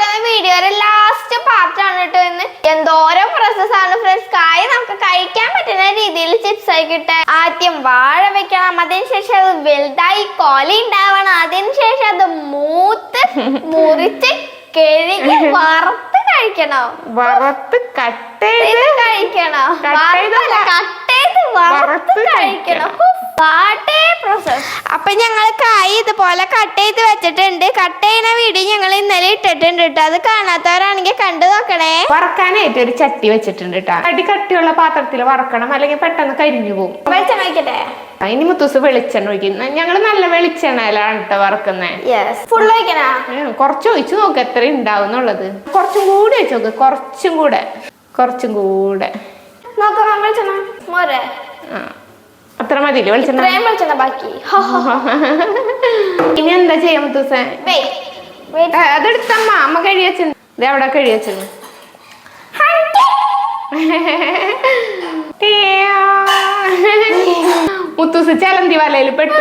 ഉണ്ടാക്കുന്ന വീഡിയോയുടെ last part ആണ് കേട്ടോ ഇന്ന്. എന്തോരം പ്രോസസ് ആണ് ഫ്രണ്ട്സ് കായ നമുക്ക് കഴിക്കാൻ പറ്റുന്ന രീതിയിൽ ചിപ്സ് ആയി കിട്ടാൻ ആദ്യം വാഴ വെക്കണം. അതിനുശേഷം അത് വലുതായി കൊല ഉണ്ടാവണം. അതിനുശേഷം അത് മൂത്ത് മുറിച്ച് കഴുകി വറുത്ത് കഴിക്കണം. വറുത്ത് കട്ട് ചെയ്ത് കഴിക്കണം. കട്ട് ചെയ്ത് വറുത്ത് കഴിക്കണം. അപ്പൊ ഞങ്ങൾ കായ് ഇതുപോലെ കട്ട് ചെയ്ത് വെച്ചിട്ടുണ്ട്. കട്ട് ചെയ്യുന്ന വീഡിയോ ഞങ്ങൾ ഇന്നലെ ഇട്ടിട്ടുണ്ട് കേട്ടോ അത് കാണാത്തവരാണെങ്കിൽ കണ്ടു നോക്കണേ. വറക്കാനായിട്ട് ഒരു ചട്ടി വെച്ചിട്ടുണ്ട് കേട്ടോ അടി കട്ടിയുള്ള പാത്രത്തിൽ വറക്കണം. അല്ലെങ്കിൽ പെട്ടെന്ന് കരിഞ്ഞു പോകും. വെളിച്ചെണ്ണ ഒഴിക്കട്ടെ? ഇനി മുത്തൂസ് വെളിച്ചെണ്ണ ഒഴിക്കുന്നു ഞങ്ങൾ നല്ല വെളിച്ചെണ്ണയിലാണ് കേട്ടോ വറക്കുന്നത് യെസ് ഫുൾ ഒഴിക്കണ? കുറച്ച് ഒഴിച്ചു നോക്ക് എത്ര ഉണ്ടാവും എന്നുള്ളത് കുറച്ചും കൂടി ഒഴിച്ചു നോക്ക്. കുറച്ചും കൂടെ. കുറച്ചും കൂടെ. നോക്കാം വെളിച്ചെണ്ണ. മോരെ. ആ. അത്ര മതി വെളിച്ചെണ്ണ. ബാക്കി. ഇനി എന്താ ചെയ്യാം മുത്തൂസേ? അതെടുത്തമ്മ. അമ്മ കഴിയച്ചു ഇത് അവിടെ കഴിയച്ചു മുത്തൂസ് ചലന്തി വലയിൽ പെട്ടു.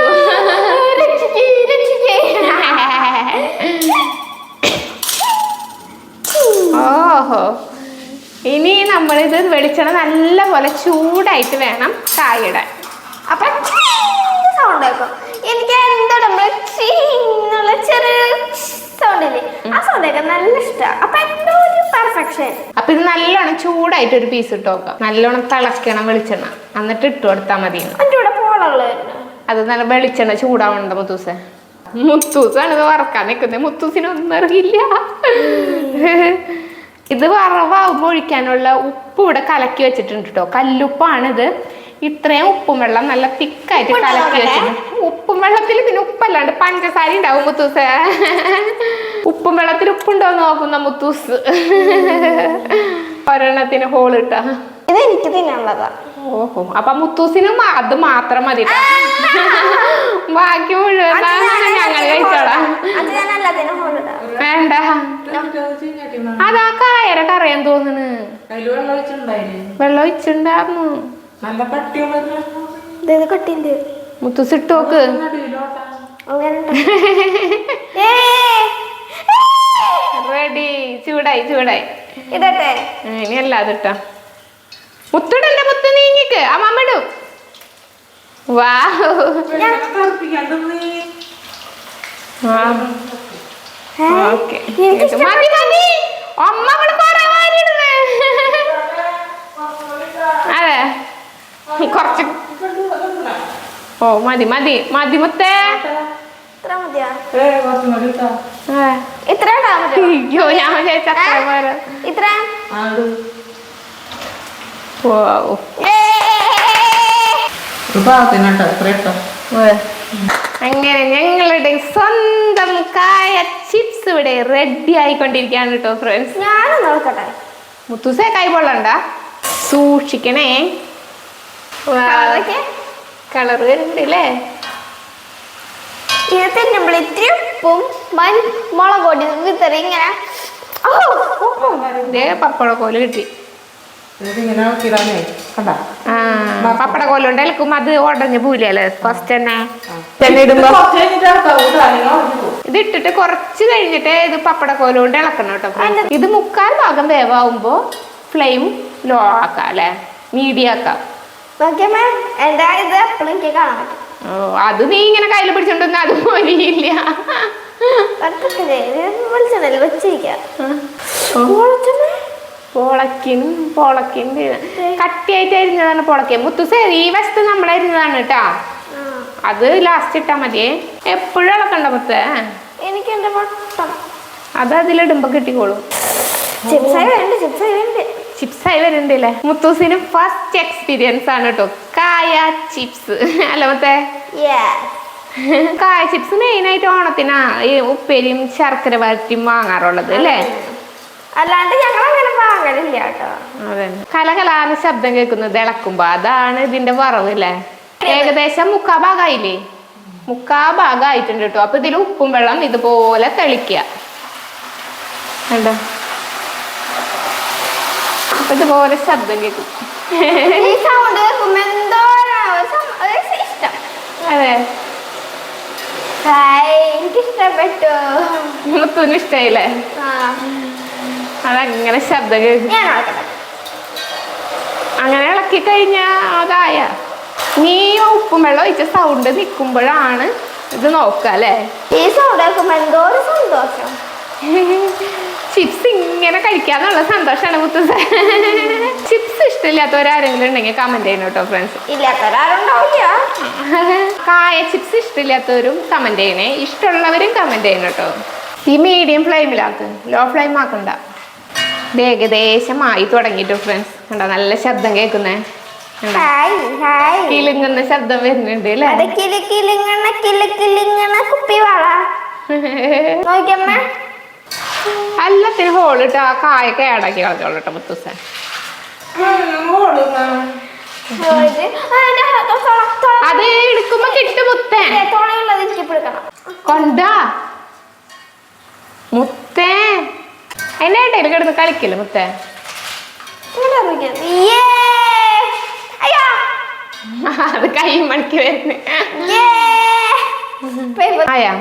ഓഹോ. ഇനി നമ്മളിത് വെളിച്ചെണ്ണ നല്ല പോലെ ചൂടായിട്ട് വേണം കായിടാൻ. അപ്പൊ സൗണ്ട് കേൾക്കും. എനിക്ക് എന്തോ നമ്മൾ എന്നുള്ള ചെറിയ സൗണ്ട് ഇല്ലേ? ആ സൗണ്ട് കേൾക്കാൻ നല്ല ഇഷ്ടമാണ് അപ്പൊ എന്തോ ഒരു പെർഫെക്ഷൻ അപ്പൊ ഇത് നല്ലോണം ചൂടായിട്ട് ഒരു പീസ് ഇട്ട് നോക്കാം നല്ലോണം തിളക്കണം വെളിച്ചെണ്ണ. എന്നിട്ട് ഇട്ടു കൊടുത്താൽ മതി. എന്റെ കൂടെ അത് നല്ല വെളിച്ചെണ്ണ ചൂടാവണ്ട മുത്തൂസ്? മുത്തൂസാണ് ഇത് വറക്കാൻ നിൽക്കുന്നത്. മുത്തൂസിനൊന്നും അറിയില്ല. ഇത് വറവാകുമ്പോൾ ഒഴിക്കാനുള്ള ഉപ്പ് ഇവിടെ കലക്കി വെച്ചിട്ടുണ്ട് കേട്ടോ കല്ലുപ്പാണിത്. ഇത്രയും ഉപ്പും വെള്ളം നല്ല തിക്കായിട്ട് കലക്കി? വെച്ചിട്ടുണ്ട് ഉപ്പും വെള്ളത്തിൽ പിന്നെ ഉപ്പല്ലാണ്ട് പഞ്ചസാര ഉണ്ടാവും മുത്തൂസ്. ഉപ്പും വെള്ളത്തിൽ ഉപ്പുണ്ടോ എന്ന് നോക്കുന്ന മുത്തൂസ്. ഒരെണ്ണത്തിന് ഹോൾ ഇട്ടാ. ഇത് എനിക്ക് തിന്നാനുള്ളതാ. ഓഹോ അപ്പൊ മുത്തൂസിനും അത് മാത്രം മതി ബാക്കി മുഴുവൻ ഞങ്ങൾ കഴിച്ചോളാം. വേണ്ട. അതാ കായര കറിയാൻ തോന്നുന്നു അതിൽ വെള്ളം ഒഴിച്ചിട്ടുണ്ടായില്ലേ? വെള്ളം ഒഴിച്ചിണ്ടായിരുന്നു നല്ല കട്ടിയുള്ള ഇത് കട്ടിണ്ട് മുത്തൂസ് ഇട്ട് നോക്ക് റെഡി. ചൂടായി ചൂടായി. ഇതട്ടെ ഇനി അല്ലാതെ ഇട്ടാ. മുത്തിടല്ലേ മുത്ത് നീങ്ങിക്ക്? ആ ഇടും. വാ ഓക്കെ. മതി മതി. അമ്മ ഇവിടെ കൊറേ വാരിയിടുന്നേ അതെ കുറച്ച് ഓ മതി മതി മതി മുത്തേ. അയ്യോ ഞാൻ വിചാരിച്ച അത്ര പോരാ. ഇത്ര? അങ്ങനെ ഞങ്ങളുടെ സ്വന്തം കായ ചിപ്സ് ഇവിടെ റെഡി ആയിക്കൊണ്ടിരിക്കുകയാണ് കേട്ടോ ഫ്രണ്ട്സ് ഞാനും നോക്കട്ടെ. മുത്തൂസേ കൈ പൊള്ളണ്ട. സൂക്ഷിക്കണേ? കളർ വരുന്നുണ്ട് അല്ലേ ഇത് നമ്മൾ ഇത്തിരി ഉപ്പും മൻ മുളക് പൊടി വിതറി ഇങ്ങനെ പപ്പട കോൽ കിട്ടി. ഇതിങ്ങനെ നോക്കിയിടാനേ കണ്ട? ആ പപ്പട കോലുണ്ട്. എൽക്കും അത് ഉടഞ്ഞ് പൂലല്ലേ ഫസ്റ്റ് തന്നെ. തന്നെ ഇടുമ്പോ? ഇത് ഇട്ടിട്ട് കുറച്ച് കഴിഞ്ഞിട്ട് ഇത് പപ്പട കോലുകൊണ്ട് ഇളക്കണം കേട്ടോ ഇത് മുക്കാൽ ഭാഗം വേവാകുമ്പോ ഫ്ലെയിം ലോ ആക്കാം അല്ലെ? മീഡിയം ആക്കാം. എന്റെ ഇത് എപ്പോഴും എനിക്ക് കാണാൻ പറ്റും. ഓ അത് നീ ഇങ്ങനെ കയ്യിൽ പിടിച്ചോണ്ടൊന്നും അത് പോലെയില്ല. വെളിച്ചെണ്ണയിൽ വെച്ചിരിക്കാം. പൊളക്കിനും പൊളക്കിന്റെ കട്ടിയായിട്ട് അരിഞ്ഞതാണ് പൊളക്കിയ മുത്തുസേ ഈ വശത്ത് നമ്മൾ അരിഞ്ഞതാണ് കേട്ടാ. അത് ലാസ്റ്റ് ഇട്ടാ മതി എപ്പോഴും ഇളക്കണ്ട മുത്തേ. എനിക്ക് എന്റെ അത് അതിലിടുമ്പോ കിട്ടിക്കോളും. ചിപ്സായി വരുന്നുണ്ട് ചിപ്സായി വരുന്നുണ്ട് ചിപ്സായി വരുന്നുണ്ടല്ലേ മുത്തൂസിന് ഫസ്റ്റ് എക്സ്പീരിയൻസ് ആണ് കേട്ടോ കായ ചിപ്സ്. അല്ല മത്തേ. കായ ചിപ്സ് മെയിനായിട്ട് ഓണത്തിനാ ഈ ഉപ്പേരിയും ശർക്കര വരട്ടിയും വാങ്ങാറുള്ളത് അല്ലേ? അല്ലാണ്ട് ഞങ്ങൾ അങ്ങനെ വാങ്ങലില്ല കേട്ടോ അതെ. കലകലാന്ന് ശബ്ദം കേൾക്കുന്നത് ഇളക്കുമ്പോ അതാണ് ഇതിന്റെ വറവ് അല്ലേ? ഏകദേശം മുക്കാ ഭാഗമായില്ലേ മുക്കാ ഭാഗമായിട്ടുണ്ട് കേട്ടോ അപ്പൊ ഇതിൽ ഉപ്പും വെള്ളം ഇതുപോലെ തെളിക്കുക കണ്ടോ? അപ്പൊ ഇതുപോലെ ശബ്ദം കേൾക്കും ഈ സൗണ്ട് കേൾക്കുമ്പോ എന്തോ ഒരു സം- ഒരു ഇഷ്ടം. അതെ. ഹായ് എനിക്ക് ഇഷ്ടപ്പെട്ടു മുത്തുവിന് ഇഷ്ടമായില്ലേ ആ, അതങ്ങനെ ശബ്ദം കേൾക്കും അങ്ങനെ ഇളക്കി കഴിഞ്ഞ അതായ. നീ ഉപ്പും വെള്ളം ഒഴിച്ച സൗണ്ട് നിൽക്കുമ്പോഴാണ് ഇത് നോക്കുക അല്ലേ? ഈ സൗണ്ട് കേൾക്കുമ്പോ എന്തോ ഒരു സന്തോഷം. ചിപ്സ് ഇങ്ങനെ കഴിക്കാന്നുള്ള സന്തോഷമാണ് മുത്തു ചിപ്സ് ഇഷ്ടമില്ലാത്തവരാരെങ്കിലും ഉണ്ടെങ്കിൽ കമന്റ് ചെയ്യണം കേട്ടോ ഫ്രണ്ട്സ് ഇല്ലാത്തവരാരുണ്ടാവില്ല. കായ ചിപ്സ് ഇഷ്ടമില്ലാത്തവരും കമന്റ് ചെയ്യണേ. ഇഷ്ടമുള്ളവരും കമന്റ് ചെയ്യണം കേട്ടോ. ഈ മീഡിയം ഫ്ലെയിമിലാക്ക് ലോ ഫ്ലെയിം ആക്കണ്ട. ഇത് ഏകദേശം ആയി തുടങ്ങിട്ടോ ഫ്രണ്ട്സ് കണ്ടോ നല്ല ശബ്ദം കേൾക്കുന്നേ? കിലുങ്ങുന്ന ശബ്ദം വരുന്നുണ്ട് അല്ലേ? കിലിങ്ങണ കിലി കിലിങ്ങണ കുപ്പി വള. നോക്കിയമ്മ എല്ലാത്തിനും ഹോളിട്ട് ആ കായൊക്കെ ഏടാക്കി കളഞ്ഞോളൂ കേട്ടോ മുത്തൂസ. അത് എടുക്കുമ്പോ കിട്ടു മുത്തേ. കൊണ്ടാ? മുത്തേ. അതിന്റെ ഇടയിൽ കിടന്ന് കളിക്കില്ല മുത്തേ! അത് കൈ മണിക്ക് വരുന്നേ. ആയാ?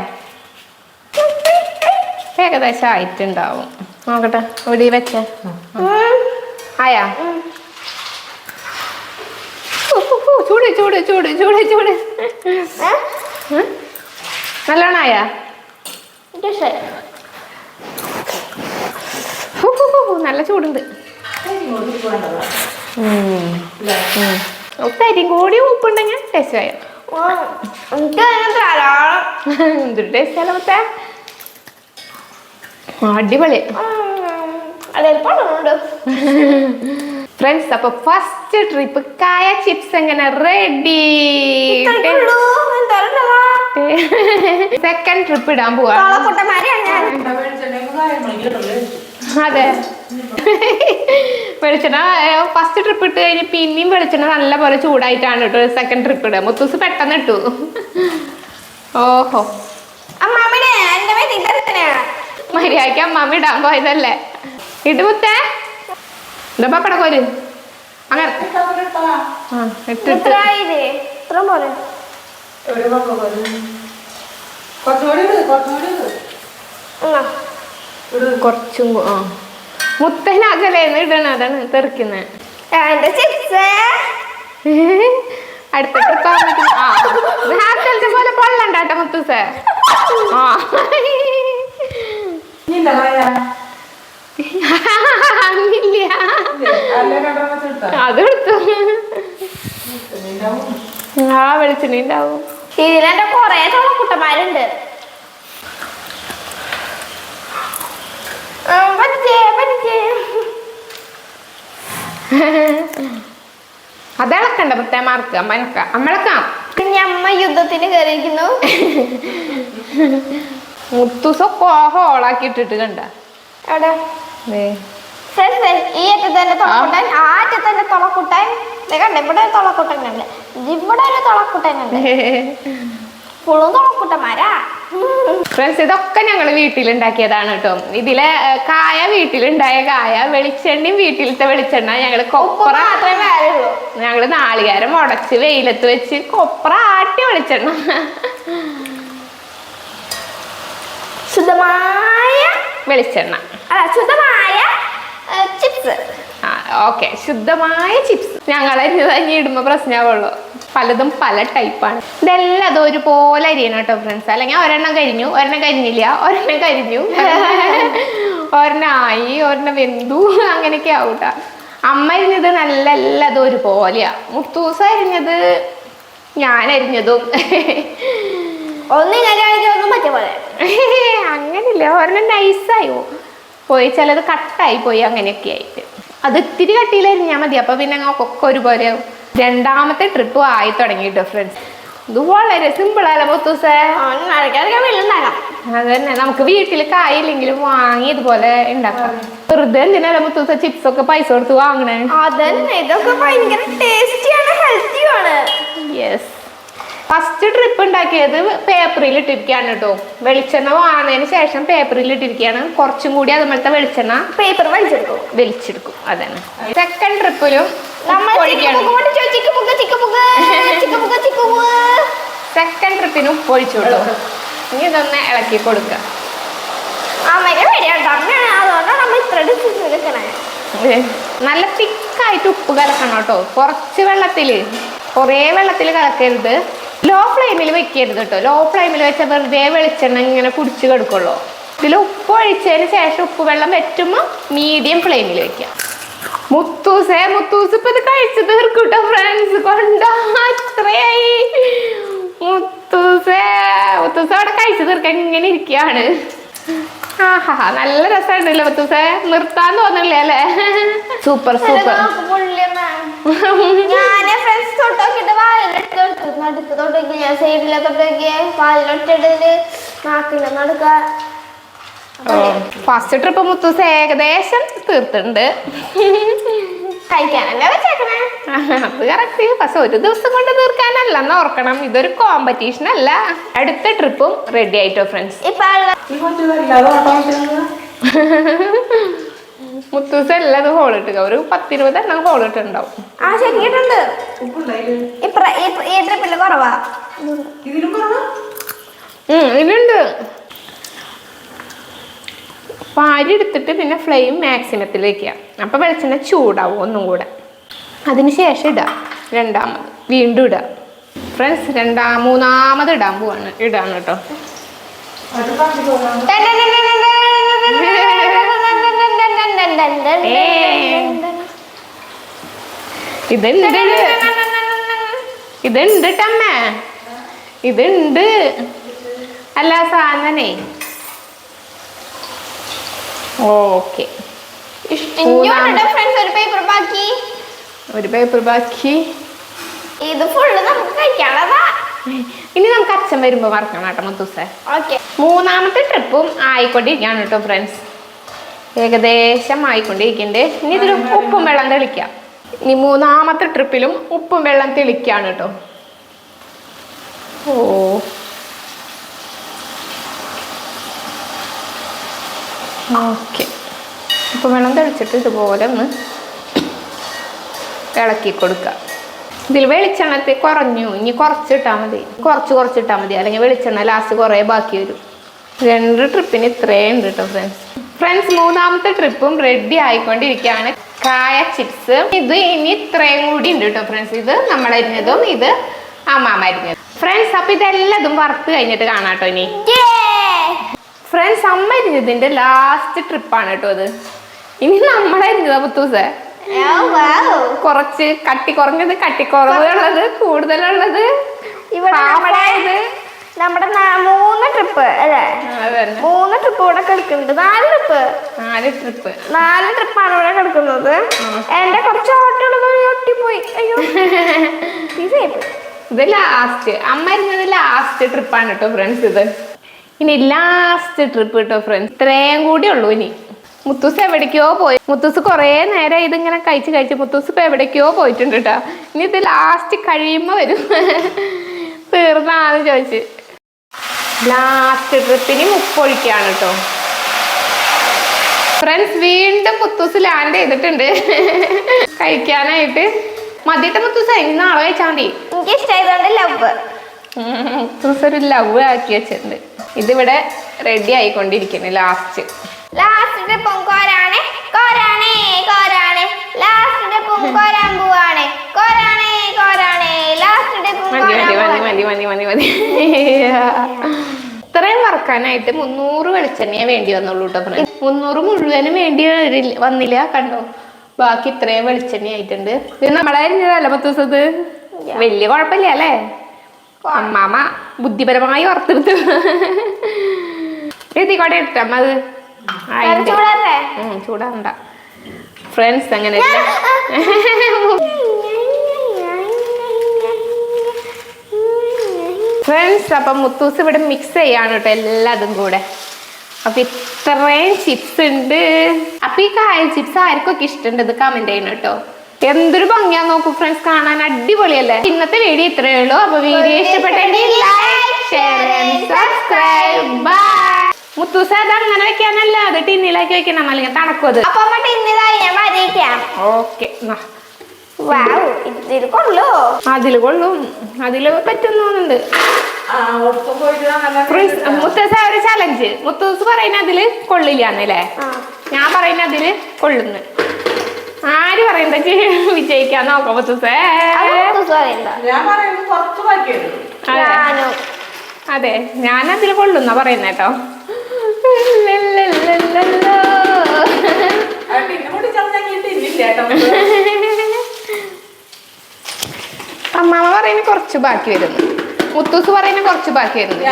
ഏകദേശം ആയിട്ടുണ്ടാവും. നോക്കട്ടെ ഇവിടെ വെച്ചേ. ആയാ? ചൂട് ചൂട് ചൂട് ചൂട് ചൂട്. ഏ? ഉം? നല്ലോണം ആയാ? എനിക്ക് ഇഷ്ടായി. ഹു, ഹു, ഹു, ഹു, നല്ല ചൂടുണ്ട്. തരിയും കൂടി ഉപ്പുണ്ടെങ്കിൽ ടേസ്റ്റ് ആയോ. എനിക്ക് ധാരാളം. എന്തൊരു ടേസ്റ്റ് ആയാലും അടിപൊളി. ഫ്രണ്ട്സ് അപ്പൊ ഫസ്റ്റ് ട്രിപ്പ് കായ ചിപ്സ് എങ്ങനെ റെഡി? സെക്കൻഡ് ട്രിപ്പ് ഇടാൻ പോവാ. അതെ. വെളിച്ചെണ്ണ ഫസ്റ്റ് ട്രിപ്പ് ഇട്ട് കഴിഞ്ഞ് പിന്നെയും വെളിച്ചെണ്ണ നല്ല പോലെ ചൂടായിട്ടാണ് കേട്ടോ സെക്കൻഡ് ട്രിപ്പ് ഇടുക. മുത്തൂസ് പെട്ടെന്ന് ഇട്ടു. ഓഹോ. ഇതന്നെയാണ്. മര്യാദയ്ക്ക് അമ്മാമ്മ ഇടാൻ പോയതല്ലേ? ഇട്ട് മുത്തേ എന്താ പപ്പട കോര്. അങ്ങനെ. കുറച്ചും ആ. മുത്തനകലേന്ന് ഇടണ അതാണ് തെറിക്കുന്നത് അടുത്ത ട്രിപ്പ് പോലെ പൊള്ളണ്ടാട്ടോ മുത്തൂസേ. ആ നിന്റെ കായ? അന്നില്ല ഇല്ലേ? അല്ലേ രണ്ടെണ്ണം വെച്ചെടുത്താ? അത് എടുത്തു നിന്റെ ഉം. ആ വെളിച്ചെണ്ണ ഉണ്ടാവും ഇതിലെന്റെ കൊറേ തോളക്കുട്ടന്മാരുണ്ട് ഉം, പറ്റിച്ചേ പറ്റിച്ചേ. അത് ഇളക്കണ്ട മുത്തേ മാർക്ക് അമ്മ ഞമ്മ യുദ്ധത്തിന് കയറിയിരിക്കുന്നു. മുത്തൂസൊക്കെ ഹോളാക്കി ഇട്ടിട്ട് കണ്ട. എവിടെ? ഫ്രണ്ട്സ് ഈ അറ്റത്തെ തുളക്കുട്ടൻ ആ. അറ്റത്തെ തുളക്കുട്ടൻ. ദേ കണ്ടേ ഇവിടെ ഒരു തുളക്കുട്ടൻ ഉണ്ട് ഇവിടെ ഒരു തുളക്കുട്ടൻ ഉണ്ട് ഫുള്ളും തുളക്കുട്ടന്മാരാ. ഫ്രണ്ട്സ് ഇതൊക്കെ ഞങ്ങൾ വീട്ടിലുണ്ടാക്കിയതാണ് കേട്ടോ. ഇതിലെ കായ വീട്ടിലുണ്ടായ കായ വെളിച്ചെണ്ണയും വീട്ടിലത്തെ വെളിച്ചെണ്ണ ഞങ്ങൾ ഉപ്പ് കൊപ്ര ഞങ്ങൾ നാളികേരം ഉടച്ച് വെയിലത്ത് വെച്ച് കൊപ്ര ആട്ടി വെളിച്ചെണ്ണ. ശുദ്ധമായ വെളിച്ചെണ്ണ. അല്ല ശുദ്ധമായ ചിപ്സ്. ആ ഓക്കെ. ശുദ്ധമായ ചിപ്സ്. ഞങ്ങൾ അരിഞ്ഞത് അരിഞ്ഞ് ഇടുമ്പോൾ പ്രശ്നമാവുള്ളൂ. പലതും പല ടൈപ്പാണ് ഇതെല്ലാം അത് ഒരുപോലെ അരിയണം കേട്ടോ ഫ്രണ്ട്സ് അല്ലെങ്കിൽ ഒരെണ്ണം കരിഞ്ഞു ഒരെണ്ണം കരിഞ്ഞില്ല. ഒരെണ്ണം കരിഞ്ഞു. ഒരെണ്ണം ആയി ഒരെണ്ണം വെന്തു. അങ്ങനെയൊക്കെ ആവൂട്ട ട്ടാ. അമ്മ അരിഞ്ഞത് നല്ല എല്ലാം അത് ഒരുപോലെയാ. മുത്തൂസ അരിഞ്ഞത് ഞാൻ അരിഞ്ഞതും. ഒന്നും ഒന്നും പറ്റിയ പോലെ. അങ്ങനില്ല ഒരെണ്ണം നൈസായോ പോയി ചിലത് കട്ടായി പോയി അങ്ങനെയൊക്കെ ആയിട്ട്. അത് ഇത്തിരി കട്ടിയിലായിരുന്നു മതി. അപ്പോൾ പിന്നെ ഒക്കെ ഒരുപോലെ രണ്ടാമത്തെ ട്രിപ്പ് ആയി തുടങ്ങി ഫ്രണ്ട്സ് ഇത് വളരെ നടക്കാൻ വെള്ളുണ്ടാകാം അത് തന്നെ നമുക്ക് വീട്ടിൽ കായില്ലെങ്കിലും വാങ്ങി ഇതുപോലെ ഉണ്ടാക്കാം. വെറുതെ എന്തിനാ മുത്തൂസ ചിപ്സ് ഒക്കെ പൈസ കൊടുത്ത് വാങ്ങണേ? അതന്നെ ഇതൊക്കെ ഭയങ്കര ടേസ്റ്റിയാണ് ഹെൽത്തിയാണ് യെസ് ഫസ്റ്റ് ട്രിപ്പ് ഉണ്ടാക്കിയത് പേപ്പറിൽ ഇട്ടിരിക്കുകയാണ് കേട്ടോ വെളിച്ചെണ്ണ വാങ്ങുന്നതിന് ശേഷം പേപ്പറിൽ ഇട്ടിരിക്കുകയാണ് കുറച്ചും കൂടി അതുപോലത്തെ വെളിച്ചെണ്ണ പേപ്പർ വലിച്ചെടുക്കും. വലിച്ചെടുക്കും. അതാണ് സെക്കൻഡ് ട്രിപ്പിലും സെക്കൻഡ് ട്രിപ്പിനും ഉപ്പ് കൊടുക്കും ഇനി ഇതൊന്ന് ഇളക്കി കൊടുക്കുക. നല്ല തിക്കായിട്ട് ഉപ്പ് കലക്കണം കേട്ടോ കുറച്ച് വെള്ളത്തിൽ കുറേ വെള്ളത്തിൽ കലക്കരുത്. ലോ ഫ്ലെയിമിൽ വെക്കരുത് കേട്ടോ ലോ ഫ്ലെയിമിൽ വെച്ചാൽ വെറുതെ വെളിച്ചെണ്ണ ഇങ്ങനെ കുടിച്ച് കിടക്കുള്ളൂ. ഇതിൽ ഉപ്പ് ഒഴിച്ചതിന് ശേഷം ഉപ്പ് വെള്ളം വെറ്റുമ്പോൾ മീഡിയം ഫ്ലെയിമിൽ വെക്കാം മുത്തൂസേ മുത്തൂസ് ഇപ്പൊ ഇത് കഴിച്ചു തീർക്കൂട്ടോ ഫ്രണ്ട്സ് കൊണ്ടാ അത്രയായി. മുത്തൂസേ മുത്തൂസ് അവിടെ കഴിച്ചു തീർക്കാൻ ഇങ്ങനെ ഇരിക്കുകയാണ് ആഹാ നല്ല രസമുണ്ടല്ലോ മുത്തൂസേ. നിർത്താൻ തോന്നില്ലേ അല്ലേ? സൂപ്പർ സൂപ്പർ ഞാൻ ഫ്രണ്ട്സ് തൊട്ടോക്കിട്ട് വായിലെടുത്ത് എടുത്തു നടുക്ക് തൊട്ടേക്ക് ഞാൻ സൈഡിലെ തൊട്ടേക്ക് വായിലൊട്ടിട്ട് നാക്കില്ല നടുക്ക. ഫസ്റ്റ് ട്രിപ്പ് മുത്തൂസ് ഏകദേശം തീർത്തുണ്ട് കഴിക്കാനല്ലേ വെച്ചേക്കണേ? അത് കറക്റ്റ് പക്ഷെ ഒരു ദിവസം കൊണ്ട് തീർക്കാനല്ല. എന്ന് ഓർക്കണം. ഇതൊരു കോമ്പറ്റീഷൻ അല്ല. അടുത്ത ട്രിപ്പും റെഡി ആയിട്ടോ ഫ്രണ്ട്സ് ഇപ്പൊ ഉള്ള ഈ കൊച്ചതല്ലാതെ ഓട്ടോമാറ്റിക് മുത്തൂസ് എല്ലാം ഹോൾ ഇട്ടുക ഒരു പത്തിരുപത് എണ്ണം ഹോൾ ഇട്ടുണ്ടാവും ആ ഈ ട്രിപ്പിൽ കുറവാ ഇതിലും കുറവാ ഉം, ഇതിലുണ്ട് പാരി എടുത്തിട്ട് പിന്നെ ഫ്ലെയിം മാക്സിമത്തിൽ വെക്കുക അപ്പോൾ വെളിച്ചെണ്ണ ചൂടാവും ഒന്നും കൂടെ അതിന് ശേഷം ഇടാം രണ്ടാമത് വീണ്ടും ഇടാം ഫ്രണ്ട്സ് രണ്ടാ മൂന്നാമത് ഇടാൻ പോവാണ് ഇടാണ് കേട്ടോ ഇതുണ്ട്. ഇതുണ്ട് ടമ്മേ ഇതുണ്ട്. അല്ല സാധനേ. ഓക്കെ. ഫ്രണ്ട്സ് ഒരു പേപ്പർ ബാക്കി. ഒരു പേപ്പർ ബാക്കി. ഇത് ഫുള്ള് നമുക്ക് കഴിക്കാനുള്ളതാ. ഇനി നമുക്ക് അച്ഛൻ വരുമ്പോ മറക്കണം കേട്ടോ മുത്തൂസേ. മൂന്നാമത്തെ ട്രിപ്പും ആയിക്കൊണ്ടിരിക്കുകയാണ് കേട്ടോ ഫ്രണ്ട്സ് ഏകദേശം ആയിക്കൊണ്ടിരിക്കുന്നുണ്ട് ഇനി ഇതിൽ ഉപ്പും വെള്ളം തെളിക്കാം. ഇനി മൂന്നാമത്തെ ട്രിപ്പിലും ഉപ്പും വെള്ളം തെളിക്കാണ് കേട്ടോ. ഓ. ഓക്കെ. ഉപ്പും വെള്ളം തെളിച്ചിട്ട് ഇതുപോലെ ഒന്ന് ഇളക്കി കൊടുക്കുക. ഇതിൽ വെളിച്ചെണ്ണത്തെ കുറഞ്ഞു. ഇനി കുറച്ചിട്ടാൽ മതി. കുറച്ച് കുറച്ചിട്ടാൽ മതി. അല്ലെങ്കിൽ വെളിച്ചെണ്ണ ലാസ്റ്റ് കുറേ ബാക്കി വരും. രണ്ട് ട്രിപ്പിന് ഇത്രയും ഉണ്ട് കേട്ടോ ഫ്രണ്ട്സ് ഫ്രണ്ട്സ് മൂന്നാമത്തെ ട്രിപ്പും റെഡി ആയിക്കൊണ്ടിരിക്കുകയാണ്. കായ ചിപ്സ് ഇത് ഇനി ഇത്രയും കൂടി ഉണ്ട് കേട്ടോ ഫ്രണ്ട്സ് ഇത് നമ്മളരിഞ്ഞതും ഇത് അമ്മാമരിഞ്ഞതും ഫ്രണ്ട്സ് അപ്പൊ ഇതെല്ലതും വറുത്ത് കഴിഞ്ഞിട്ട് കാണാം കേട്ടോ ഇനി. ഫ്രണ്ട്സ് അമ്മ അരിഞ്ഞതിന്റെ ലാസ്റ്റ് ട്രിപ്പാണ് കേട്ടോ ഇത്. ഇനി നമ്മളരിഞ്ഞതാ പുത്തൂസേ. കുറച്ച് കട്ടി കുറഞ്ഞത് കട്ടി കുറവുള്ളത് കൂടുതലുള്ളത് ഇവിടെ നമ്മുടെ മൂന്ന് ട്രിപ്പ് അല്ലേ? മൂന്ന് ട്രിപ്പ് ഇവിടെ കിടക്കുന്നുണ്ട്. നാല് ട്രിപ്പ് നാല് ട്രിപ്പ് നാല് ട്രിപ്പാണ് ഇവിടെ കിടക്കുന്നത്. എന്റെ കുറച്ച് ഓട്ടുള്ളത് ഒട്ടിപ്പോയി. അയ്യോ. ഇത് ലാസ്റ്റ് അമ്മ ഇരുന്നത് ലാസ്റ്റ് ട്രിപ്പാണ് കേട്ടോ ഫ്രണ്ട്സ് ഇത്. ഇനി ലാസ്റ്റ് ട്രിപ്പ് കേട്ടോ ഫ്രണ്ട്സ് ഇത്രയും കൂടി ഉള്ളൂ ഇനി. മുത്തൂസ് എവിടേക്കോ പോയി. മുത്തൂസ് കുറേ നേരം ഇതിങ്ങനെ കഴിച്ച് കഴിച്ച് മുത്തൂസ് ഇപ്പൊ എവിടേക്കോ പോയിട്ടുണ്ട് കേട്ടോ ഇനി ഇത് ലാസ്റ്റ് കഴിയുമ്പോ വരും. തീർന്നാന്ന് ചോദിച്ച്. ലാസ്റ്റ് ട്രിപ്പിന് മുപ്പൊഴിക്കാണ് കേട്ടോ ഫ്രണ്ട്സ് വീണ്ടും മുത്തൂസ് ലാൻഡ് ചെയ്തിട്ടുണ്ട്. കഴിക്കാനായിട്ട്. മദ്യത്തെ മുത്തൂസ് ഇന്ന് ആളെ കഴിച്ചാൽ മതി. മുത്തൂസ് ഒരു ലവ് ആക്കി വെച്ചിട്ടുണ്ട്. ഇതിവിടെ റെഡി ആയിക്കൊണ്ടിരിക്കുന്നു ലാസ്റ്റ് ലാസ്റ്റ് ട്രിപ്പും കോരാണേ കോരാണേ കോരാണേ. ലാസ്റ്റ് ട്രിപ്പും കോരാൻ പോവാണേ കോരാണേ കോരാണേ. ലാസ്റ്റ് ട്രിപ്പും മതി കോരാൻ മതി മതി മതി മതി മതി. ഇത്രയും വറക്കാനായിട്ട് മുന്നൂറ് വെളിച്ചെണ്ണയെ വേണ്ടി വന്നുള്ളൂ കേട്ടോ ഫ്രണ്ട് മുന്നൂറ് മുഴുവനും വേണ്ടി വന്നില്ല കണ്ടോ? ബാക്കി ഇത്രയും വെളിച്ചെണ്ണ ആയിട്ടുണ്ട്. ഇത് നമ്മളെ അരിഞ്ഞതല്ല പത്ത് ദിവസത്ത്? വലിയ കുഴപ്പമില്ല അല്ലേ? അമ്മാമ ബുദ്ധിപരമായി ഓർത്തെടുത്തു എത്തിക്കോട്ടെ ഇട്ടമ്മ അത്? ചൂടാണ്ട ഫ്രണ്ട്സ് അങ്ങനെ ഫ്രണ്ട്സ് അപ്പം മുത്തൂസ് ഇവിടെ മിക്സ് ചെയ്യാണ് കേട്ടോ എല്ലാതും കൂടെ. അപ്പൊ ഇത്രയും ചിപ്സ് ഉണ്ട്. അപ്പൊ ഈ കായ ചിപ്സ് ആർക്കൊക്കെ ഇഷ്ടമുണ്ട്? ഇത് കമന്റ് ചെയ്യണം കേട്ടോ. എന്തൊരു ഭംഗിയാ നോക്കൂ ഫ്രണ്ട്സ് കാണാൻ അടിപൊളിയല്ലേ? ഇന്നത്തെ വീഡിയോ ഇത്രയേ ഉള്ളൂ. അപ്പൊ വീഡിയോ ഇഷ്ടപ്പെട്ടെങ്കിൽ ലൈക്ക് ഷെയർ സബ്സ്ക്രൈബ് ബൈ മുത്തൂസ അത് അങ്ങനെ വെക്കാനല്ല. അത് ടിന്നിലാക്കി വെക്കണം. അല്ലെങ്കിൽ തണക്കത് അപ്പൊ മറ്റേ ഞാൻ വരയിക്കാം. ഓക്കെ ഇതിൽ കൊള്ളൂ? അതിൽ കൊള്ളും. അതിൽ പറ്റും തോന്നുന്നുണ്ട്. മുത്തൂസ ഒരു ചലഞ്ച് മുത്തസ് പറയുന്ന അതിൽ കൊള്ളില്ല എന്നല്ലേ ആ. ഞാൻ പറയുന്ന അതിൽ കൊള്ളുന്നു. ആര് പറയണ്ട വിജയിക്കാൻ നോക്കാം മുത്തൂസേ അത് ഞാൻ പറയുന്നത് കുറച്ച് ബാക്കിയായിരുന്നു അതെ. ഞാനും. അതെ ഞാൻ അതിൽ കൊള്ളുന്ന പറയുന്ന കേട്ടോ അമ്മാമ പറയുന്ന കുറച്ച് ബാക്കി വരുന്നു. മുത്തൂസ് പറയുന്ന കുറച്ച് ബാക്കിയായിരുന്നു.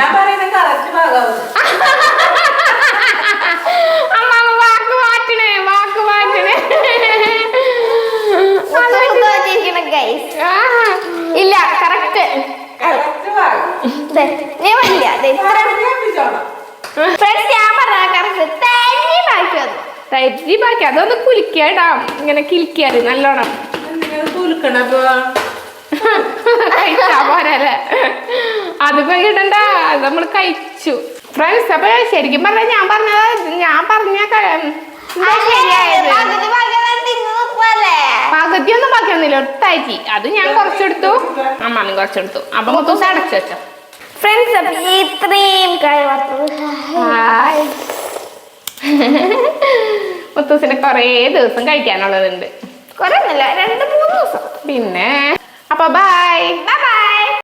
അമ്മാമ വാക്ക് മാറ്റണേ വാക്ക് മാറ്റണേ. ഇല്ല കറക്റ്റ് ബാക്കി വന്നു. തരി ബാക്കി അതൊന്ന് കുലിക്കാട്ടാ ഇങ്ങനെ കിലിക്കാറ് നല്ലോണം. കുലുക്കണ പോരല്ലേ അതിപ്പോ ഇടണ്ട നമ്മൾ കഴിച്ചു. ഫ്രണ്ട്സ് അപ്പൊ ശരിക്കും പറഞ്ഞ ഞാൻ പറഞ്ഞത് ഞാൻ പറഞ്ഞ പകുതിയൊന്നും ബാക്കിയൊന്നുമില്ല. ഒട്ടായി. അത് ഞാൻ കുറച്ചെടുത്തു. അമ്മാനും കുറച്ചെടുത്തു. അപ്പൊ മൊത്തം അടച്ചു വെച്ചോ. ഫ്രണ്ട്സ് അപ്പൊ ഇത്രയും മുത്തൂസിന് കുറേ ദിവസം കഴിക്കാനുള്ളതുണ്ട്. കൊറേ ഒന്നുമില്ല. രണ്ട് മൂന്ന് ദിവസം. പിന്നെ അപ്പൊ ബൈ ബൈ